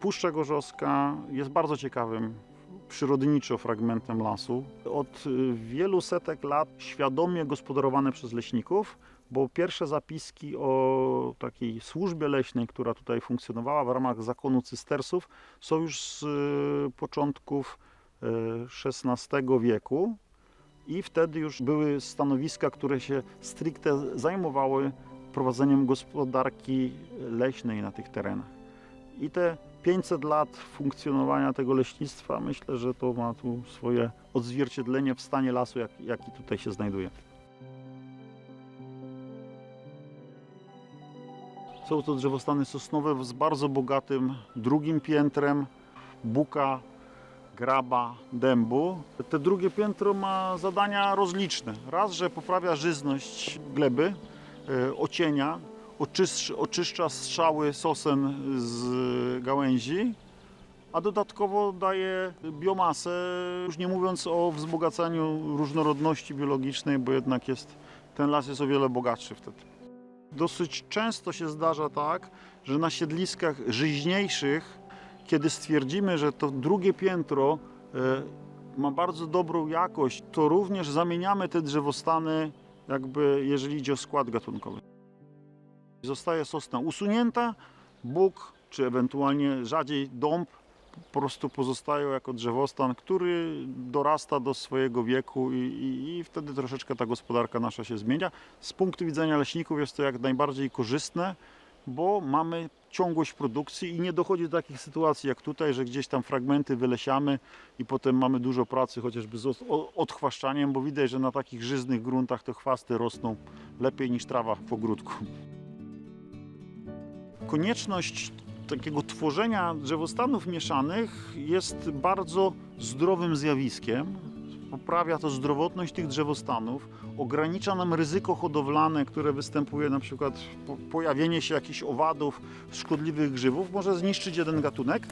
Puszcza Gorzowska jest bardzo ciekawym przyrodniczo fragmentem lasu. Od y, wielu setek lat świadomie gospodarowane przez leśników, bo pierwsze zapiski o takiej służbie leśnej, która tutaj funkcjonowała w ramach zakonu cystersów, są już z y, początków y, XVI wieku. I wtedy już były stanowiska, które się stricte zajmowały prowadzeniem gospodarki leśnej na tych terenach. I te 500 lat funkcjonowania tego leśnictwa, myślę, że to ma tu swoje odzwierciedlenie w stanie lasu, jak, jaki tutaj się znajduje. Są to drzewostany sosnowe z bardzo bogatym drugim piętrem, buka, graba, dębu. Te drugie piętro ma zadania rozliczne. Raz, że poprawia żyzność gleby, e, ocienia, oczyszcza, strzały sosen z gałęzi, a dodatkowo daje biomasę, już nie mówiąc o wzbogacaniu różnorodności biologicznej, bo jednak jest, ten las jest o wiele bogatszy wtedy. Dosyć często się zdarza tak, że na siedliskach żyźniejszych, kiedy stwierdzimy, że to drugie piętro e, ma bardzo dobrą jakość, to również zamieniamy te drzewostany, jakby jeżeli idzie o skład gatunkowy. Zostaje sosna usunięta, bóg czy ewentualnie rzadziej dąb po prostu pozostają jako drzewostan, który dorasta do swojego wieku i, i, i wtedy troszeczkę ta gospodarka nasza się zmienia. Z punktu widzenia leśników jest to jak najbardziej korzystne, bo mamy ciągłość produkcji i nie dochodzi do takich sytuacji jak tutaj, że gdzieś tam fragmenty wylesiamy i potem mamy dużo pracy chociażby z odchwaszczaniem, bo widać, że na takich żyznych gruntach te chwasty rosną lepiej niż trawa w ogródku. Konieczność takiego tworzenia drzewostanów mieszanych jest bardzo zdrowym zjawiskiem. Poprawia to zdrowotność tych drzewostanów, ogranicza nam ryzyko hodowlane, które występuje na przykład po- pojawienie się jakichś owadów, szkodliwych grzybów, może zniszczyć jeden gatunek,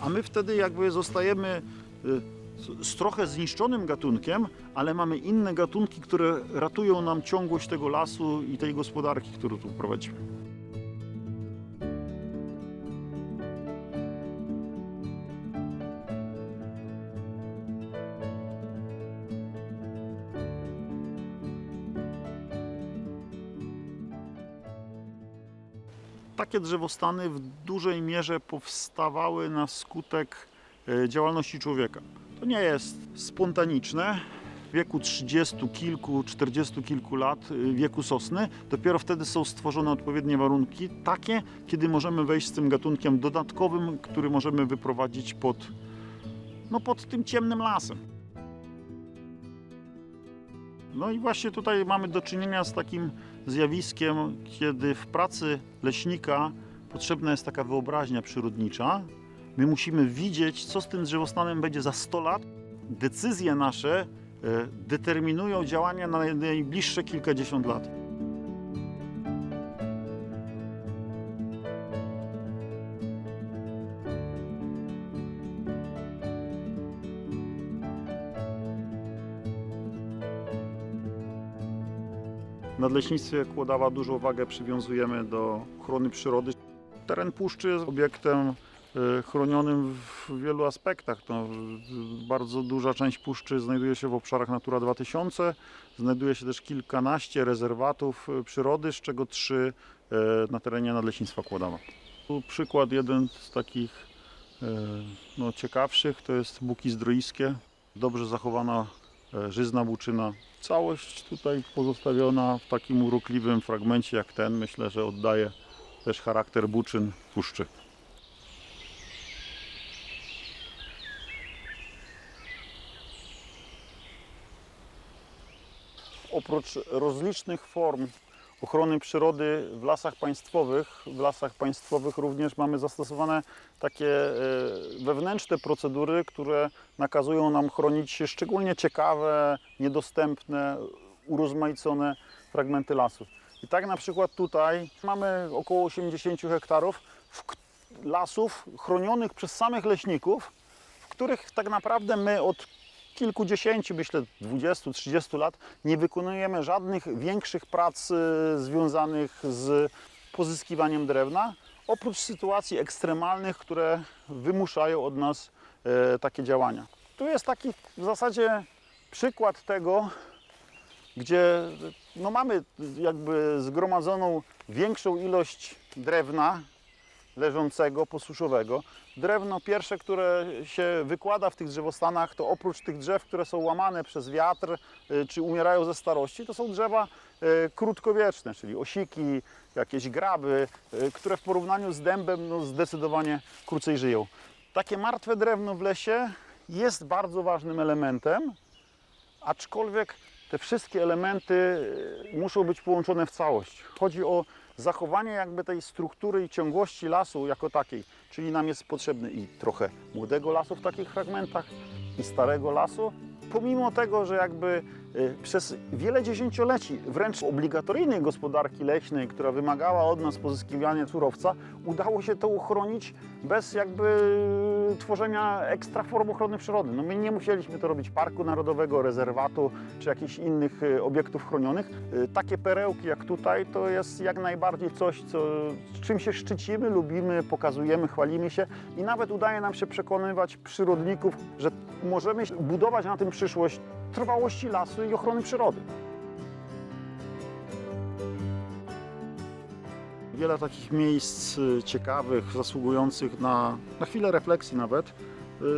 a my wtedy jakby zostajemy y, z trochę zniszczonym gatunkiem, ale mamy inne gatunki, które ratują nam ciągłość tego lasu i tej gospodarki, którą tu prowadzimy. Drzewostany w dużej mierze powstawały na skutek e, działalności człowieka. To nie jest spontaniczne. W wieku 30 kilku, 40 kilku lat, e, wieku sosny, dopiero wtedy są stworzone odpowiednie warunki, takie, kiedy możemy wejść z tym gatunkiem dodatkowym, który możemy wyprowadzić pod, no, pod tym ciemnym lasem. No i właśnie tutaj mamy do czynienia z takim zjawiskiem, kiedy w pracy leśnika potrzebna jest taka wyobraźnia przyrodnicza. My musimy widzieć, co z tym drzewostanem będzie za 100 lat. Decyzje nasze e, determinują działania na najbliższe kilkadziesiąt lat. W nadleśnictwie Kłodawa dużą wagę przywiązujemy do ochrony przyrody. Teren puszczy jest obiektem e, chronionym w wielu aspektach. Bardzo duża część puszczy znajduje się w obszarach Natura 2000. Znajduje się też kilkanaście rezerwatów e, przyrody, z czego trzy e, na terenie Nadleśnictwa Kłodawa. Tu przykład jeden z takich no, ciekawszych to jest Buki Zdroiskie. Dobrze zachowana żyzna buczyna. Całość tutaj pozostawiona w takim urokliwym fragmencie jak ten. Myślę, że oddaje też charakter buczyn puszczy. Oprócz rozlicznych form ochrony przyrody w lasach państwowych, w lasach państwowych również mamy zastosowane takie e, wewnętrzne procedury, które nakazują nam chronić szczególnie ciekawe, niedostępne, urozmaicone fragmenty lasu. I tak na przykład tutaj mamy około 80 hektarów lasów chronionych przez samych leśników, w których tak naprawdę my od kilkudziesięciu, myślę 20-30 lat nie wykonujemy żadnych większych prac e, związanych z pozyskiwaniem drewna. oprócz sytuacji ekstremalnych, które wymuszają od nas e, takie działania. Tu jest taki w zasadzie przykład tego, gdzie no mamy jakby zgromadzoną większą ilość drewna leżącego, posuszowego. Drewno pierwsze, które się wykłada w tych drzewostanach, to oprócz tych drzew, które są łamane przez wiatr y, czy umierają ze starości, to są drzewa y, krótkowieczne, czyli osiki, jakieś graby, y, które w porównaniu z dębem no, zdecydowanie krócej żyją. Takie martwe drewno w lesie jest bardzo ważnym elementem, aczkolwiek te wszystkie elementy muszą być połączone w całość. Chodzi o zachowanie jakby tej struktury i ciągłości lasu jako takiej, czyli nam jest potrzebny i trochę młodego lasu w takich fragmentach i starego lasu. Pomimo tego, że jakby przez wiele dziesięcioleci wręcz obligatoryjnej gospodarki leśnej, która wymagała od nas pozyskiwania surowca, udało się to uchronić bez jakby tworzenia ekstra form ochrony przyrody. No my nie musieliśmy to robić parku narodowego, rezerwatu czy jakichś innych y, obiektów chronionych. Y, Takie perełki jak tutaj to jest jak najbardziej coś, co, czym się szczycimy, lubimy, pokazujemy, chwalimy się i nawet udaje nam się przekonywać przyrodników, że możemy budować na tym przyszłość trwałości lasu i ochrony przyrody. Wiele takich miejsc y, ciekawych, zasługujących na, na chwilę refleksji nawet.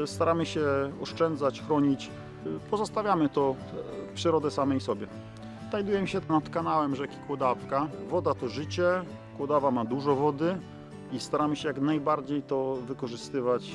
y, Staramy się oszczędzać, chronić. Y, Pozostawiamy to przyrodę samej sobie. Znajdujemy się nad kanałem rzeki Kłodawka. Woda to życie, Kłodawa ma dużo wody i staramy się jak najbardziej to wykorzystywać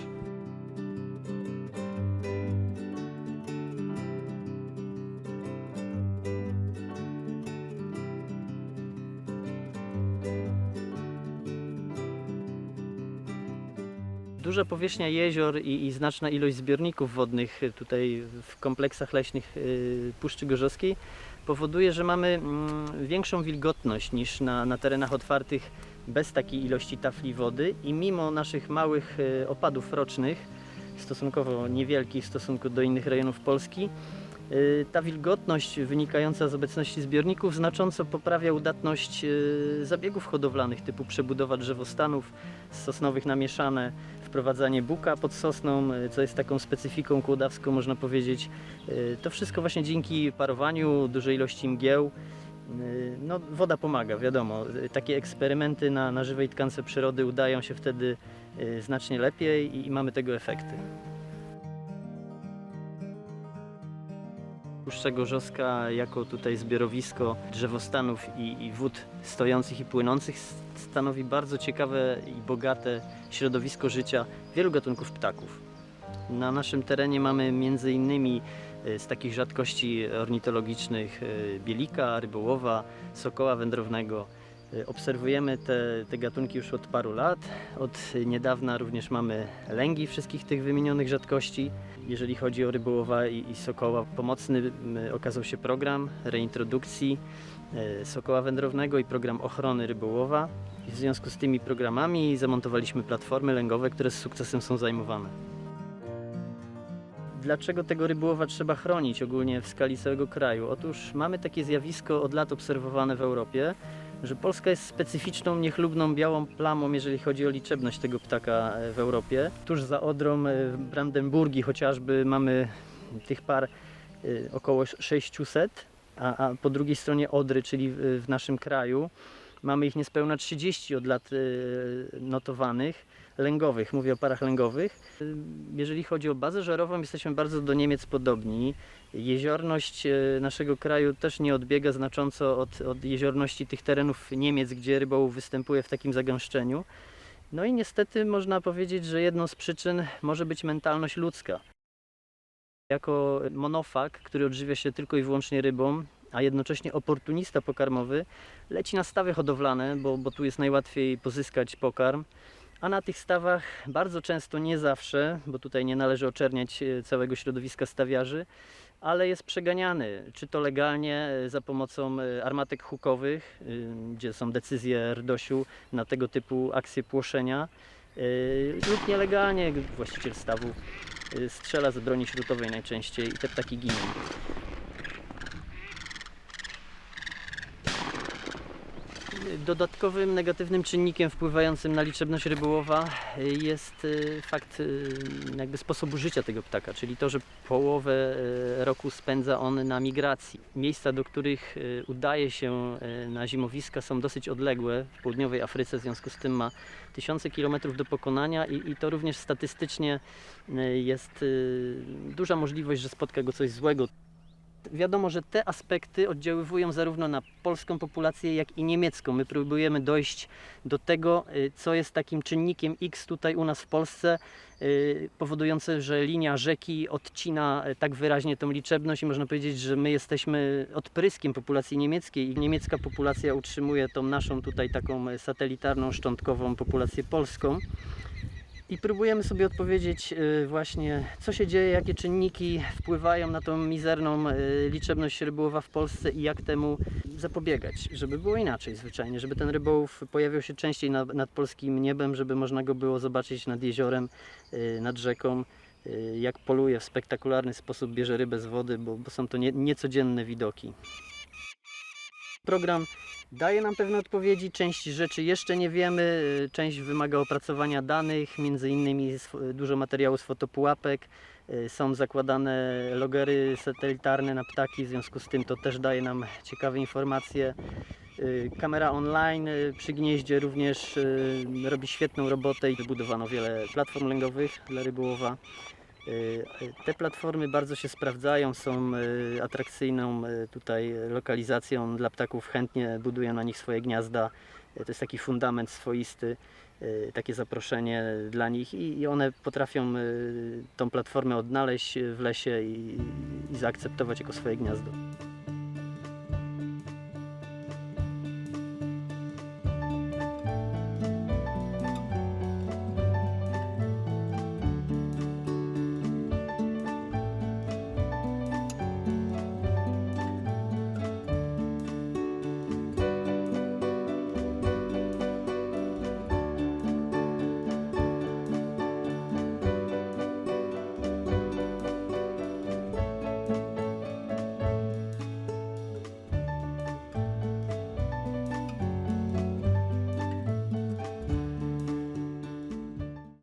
Duża powierzchnia jezior i, i znaczna ilość zbiorników wodnych tutaj w kompleksach leśnych y, Puszczy Gorzowskiej powoduje, że mamy mm, większą wilgotność niż na, na terenach otwartych bez takiej ilości tafli wody i mimo naszych małych y, opadów rocznych, stosunkowo niewielkich w stosunku do innych rejonów Polski, y, ta wilgotność wynikająca z obecności zbiorników znacząco poprawia udatność y, zabiegów hodowlanych typu przebudowa drzewostanów sosnowych na mieszane, wprowadzanie buka pod sosną, y, co jest taką specyfiką kłodawską, można powiedzieć. Y, To wszystko właśnie dzięki parowaniu, dużej ilości mgieł. Y, No, woda pomaga, wiadomo. Takie eksperymenty na, na żywej tkance przyrody udają się wtedy znacznie lepiej i, i mamy tego efekty. Puszcza Gorzowska jako tutaj zbiorowisko drzewostanów i, i wód stojących i płynących stanowi bardzo ciekawe i bogate środowisko życia wielu gatunków ptaków. Na naszym terenie mamy między innymi e, z takich rzadkości ornitologicznych e, bielika, rybołowa, sokoła wędrownego. E, Obserwujemy te, te gatunki już od paru lat. Od niedawna również mamy lęgi wszystkich tych wymienionych rzadkości. Jeżeli chodzi o rybołowa i, i sokoła, pomocny okazał się program reintrodukcji e, sokoła wędrownego i program ochrony rybołowa. I w związku z tymi programami zamontowaliśmy platformy lęgowe, które z sukcesem są zajmowane. Dlaczego tego rybołowa trzeba chronić ogólnie w skali całego kraju? Otóż mamy takie zjawisko od lat obserwowane w Europie, że Polska jest specyficzną, niechlubną białą plamą, jeżeli chodzi o liczebność tego ptaka e, w Europie. Tuż za Odrą e, Brandenburgii chociażby mamy tych par e, około 600, a, a po drugiej stronie Odry, czyli w, naszym kraju, mamy ich niespełna 30 od lat notowanych, lęgowych, mówię o parach lęgowych. Jeżeli chodzi o bazę żarową, jesteśmy bardzo do Niemiec podobni. Jeziorność e, naszego kraju też nie odbiega znacząco od, od jeziorności tych terenów Niemiec, gdzie rybołów występuje w takim zagęszczeniu. No i niestety można powiedzieć, że jedną z przyczyn może być mentalność ludzka. Jako monofag, który odżywia się tylko i wyłącznie rybą, a jednocześnie oportunista pokarmowy, leci na stawy hodowlane, bo, bo tu jest najłatwiej pozyskać pokarm. A na tych stawach bardzo często, nie zawsze, bo tutaj nie należy oczerniać e, całego środowiska stawiarzy, ale jest przeganiany, czy to legalnie e, za pomocą e, armatek hukowych, gdzie są decyzje RDOŚ-u na tego typu akcje płoszenia, lub nielegalnie, właściciel stawu strzela z broni śrutowej najczęściej i te ptaki giną. Dodatkowym negatywnym czynnikiem wpływającym na liczebność rybołowa jest y, fakt y, jakby sposobu życia tego ptaka, czyli to, że połowę y, roku spędza on na migracji. Miejsca, do których udaje się na zimowiska są dosyć odległe w południowej Afryce, w związku z tym ma tysiące kilometrów do pokonania i, i to również statystycznie jest duża możliwość, że spotka go coś złego. Wiadomo, że te aspekty oddziaływują zarówno na polską populację, jak i niemiecką. My próbujemy dojść do tego, y, co jest takim czynnikiem X tutaj u nas w Polsce, y, powodujące, że linia rzeki odcina y, tak wyraźnie tą liczebność i można powiedzieć, że my jesteśmy odpryskiem populacji niemieckiej i niemiecka populacja utrzymuje tą naszą tutaj taką satelitarną, szczątkową populację polską. I próbujemy sobie odpowiedzieć y, właśnie, co się dzieje, jakie czynniki wpływają na tą mizerną y, liczebność rybołowa w Polsce i jak temu zapobiegać, żeby było inaczej zwyczajnie, żeby ten rybołów pojawiał się częściej nad, nad polskim niebem, żeby można go było zobaczyć nad jeziorem, y, nad rzeką, jak poluje w spektakularny sposób, bierze rybę z wody, bo, bo są to nie, niecodzienne widoki. Program daje nam pewne odpowiedzi, część rzeczy jeszcze nie wiemy, y, część wymaga opracowania danych, między innymi dużo materiału z fotopułapek, y, są zakładane logery satelitarne na ptaki, w związku z tym to też daje nam ciekawe informacje. Y, Kamera online przy gnieździe również robi świetną robotę i wybudowano wiele platform lęgowych dla rybołowa. Y, Te platformy bardzo się sprawdzają, są y, atrakcyjną y, tutaj lokalizacją dla ptaków, chętnie budują na nich swoje gniazda. To jest taki fundament swoisty, takie zaproszenie dla nich i one potrafią tą platformę odnaleźć w lesie i zaakceptować jako swoje gniazdo.